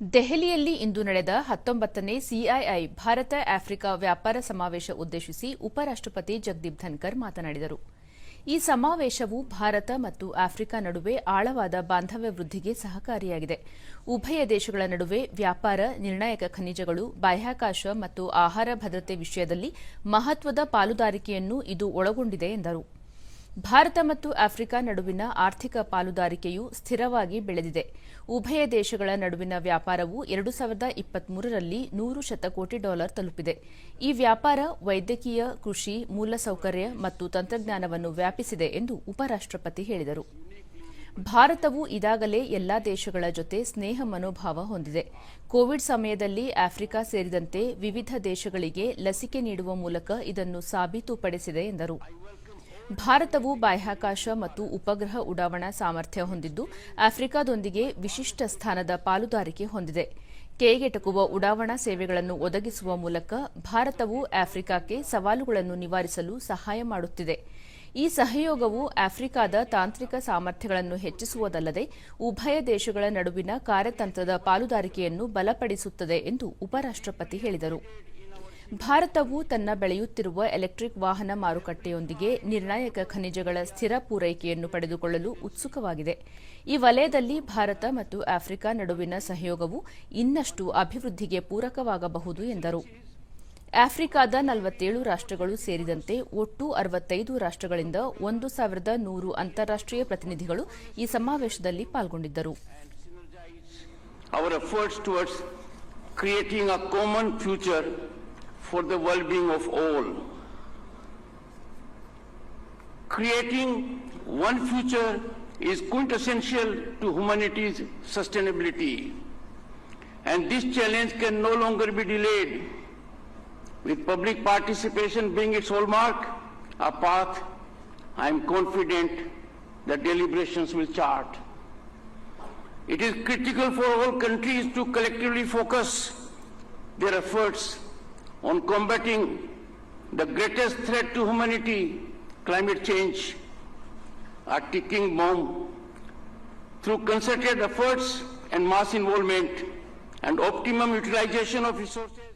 ದೆಹಲಿಯಲ್ಲಿ ಇಂದು ನಡೆದ ಹತ್ತೊಂಬತ್ತನೇ ಸಿಐಐ ಭಾರತ ಆಫ್ರಿಕಾ ವ್ಯಾಪಾರ ಸಮಾವೇಶ ಉದ್ದೇಶಿಸಿ ಉಪರಾಷ್ಟಪತಿ ಜಗದೀಪ್ ಧನ್ಕರ್ ಮಾತನಾಡಿದರು. ಈ ಸಮಾವೇಶವು ಭಾರತ ಮತ್ತು ಆಫ್ರಿಕಾ ನಡುವೆ ಆಳವಾದ ಬಾಂಧವ್ಯ ವೃದ್ಧಿಗೆ ಸಹಕಾರಿಯಾಗಿದೆ. ಉಭಯ ದೇಶಗಳ ನಡುವೆ ವ್ಯಾಪಾರ, ನಿರ್ಣಾಯಕ ಖನಿಜಗಳು, ಬಾಹ್ಯಾಕಾಶ ಮತ್ತು ಆಹಾರ ಭದ್ರತೆ ವಿಷಯದಲ್ಲಿ ಮಹತ್ವದ ಪಾಲುದಾರಿಕೆಯನ್ನು ಇದು ಒಳಗೊಂಡಿದೆ ಎಂದರು. ಭಾರತ ಮತ್ತು ಆಫ್ರಿಕಾ ನಡುವಿನ ಆರ್ಥಿಕ ಪಾಲುದಾರಿಕೆಯು ಸ್ಥಿರವಾಗಿ ಬೆಳೆದಿದೆ. ಉಭಯ ದೇಶಗಳ ನಡುವಿನ ವ್ಯಾಪಾರವು ಎರಡು ಸಾವಿರದ ಇಪ್ಪತ್ಮೂರರಲ್ಲಿ ನೂರು ಶತಕೋಟಿ ಡಾಲರ್ ತಲುಪಿದೆ. ಈ ವ್ಯಾಪಾರ ವೈದ್ಯಕೀಯ, ಕೃಷಿ, ಮೂಲಸೌಕರ್ಯ ಮತ್ತು ತಂತ್ರಜ್ಞಾನವನ್ನು ವ್ಯಾಪಿಸಿದೆ ಎಂದು ಉಪರಾಷ್ಟಪತಿ ಹೇಳಿದರು. ಭಾರತವು ಇದಾಗಲೇ ಎಲ್ಲಾ ದೇಶಗಳ ಜೊತೆ ಸ್ನೇಹ ಮನೋಭಾವ ಹೊಂದಿದೆ. ಕೋವಿಡ್ ಸಮಯದಲ್ಲಿ ಆಫ್ರಿಕಾ ಸೇರಿದಂತೆ ವಿವಿಧ ದೇಶಗಳಿಗೆ ಲಸಿಕೆ ನೀಡುವ ಮೂಲಕ ಇದನ್ನು ಸಾಬೀತುಪಡಿಸಿದೆ ಎಂದರು. ಭಾರತವು ಬಾಹ್ಯಾಕಾಶ ಮತ್ತು ಉಪಗ್ರಹ ಉಡಾವಣಾ ಸಾಮರ್ಥ್ಯ ಹೊಂದಿದ್ದು, ಆಫ್ರಿಕಾದೊಂದಿಗೆ ವಿಶಿಷ್ಟ ಸ್ಥಾನದ ಪಾಲುದಾರಿಕೆ ಹೊಂದಿದೆ. ಕೈಗೆಟಕುವ ಉಡಾವಣಾ ಸೇವೆಗಳನ್ನು ಒದಗಿಸುವ ಮೂಲಕ ಭಾರತವು ಆಫ್ರಿಕಾಕ್ಕೆ ಸವಾಲುಗಳನ್ನು ನಿವಾರಿಸಲು ಸಹಾಯ ಮಾಡುತ್ತಿದೆ. ಈ ಸಹಯೋಗವು ಆಫ್ರಿಕಾದ ತಾಂತ್ರಿಕ ಸಾಮರ್ಥ್ಯಗಳನ್ನು ಹೆಚ್ಚಿಸುವುದಲ್ಲದೆ, ಉಭಯ ದೇಶಗಳ ನಡುವಿನ ಕಾರ್ಯತಂತ್ರದ ಪಾಲುದಾರಿಕೆಯನ್ನು ಬಲಪಡಿಸುತ್ತದೆ ಎಂದು ಉಪರಾಷ್ಟಪತಿ ಹೇಳಿದರು. ಭಾರತವು ತನ್ನ ಬೆಳೆಯುತ್ತಿರುವ ಎಲೆಕ್ಟ್ರಿಕ್ ವಾಹನ ಮಾರುಕಟ್ಟೆಯೊಂದಿಗೆ ನಿರ್ಣಾಯಕ ಖನಿಜಗಳ ಸ್ಥಿರ ಪೂರೈಕೆಯನ್ನು ಪಡೆದುಕೊಳ್ಳಲು ಉತ್ಸುಕವಾಗಿದೆ. ಈ ವಲಯದಲ್ಲಿ ಭಾರತ ಮತ್ತು ಆಫ್ರಿಕಾ ನಡುವಿನ ಸಹಯೋಗವು ಇನ್ನಷ್ಟು ಅಭಿವೃದ್ಧಿಗೆ ಪೂರಕವಾಗಬಹುದು ಎಂದರು. ಆಫ್ರಿಕಾದ ನಲವತ್ತೇಳು ರಾಷ್ಟ್ರಗಳು ಸೇರಿದಂತೆ ಒಟ್ಟು ಅರವತ್ತೈದು ರಾಷ್ಟ್ರಗಳಿಂದ ಒಂದು ಸಾವಿರದ ನೂರು ಅಂತಾರಾಷ್ಟೀಯ ಪ್ರತಿನಿಧಿಗಳು ಈ ಸಮಾವೇಶದಲ್ಲಿ ಪಾಲ್ಗೊಂಡಿದ್ದರು. Creating for the well-being of all. Creating one future is quintessential to humanity's sustainability. And this challenge can no longer be delayed. With public participation being its hallmark, a path I am confident that deliberations will chart. It is critical for all countries to collectively focus their efforts on combating the greatest threat to humanity, climate change, a ticking bomb, through concerted efforts and mass involvement and optimum utilization of resources.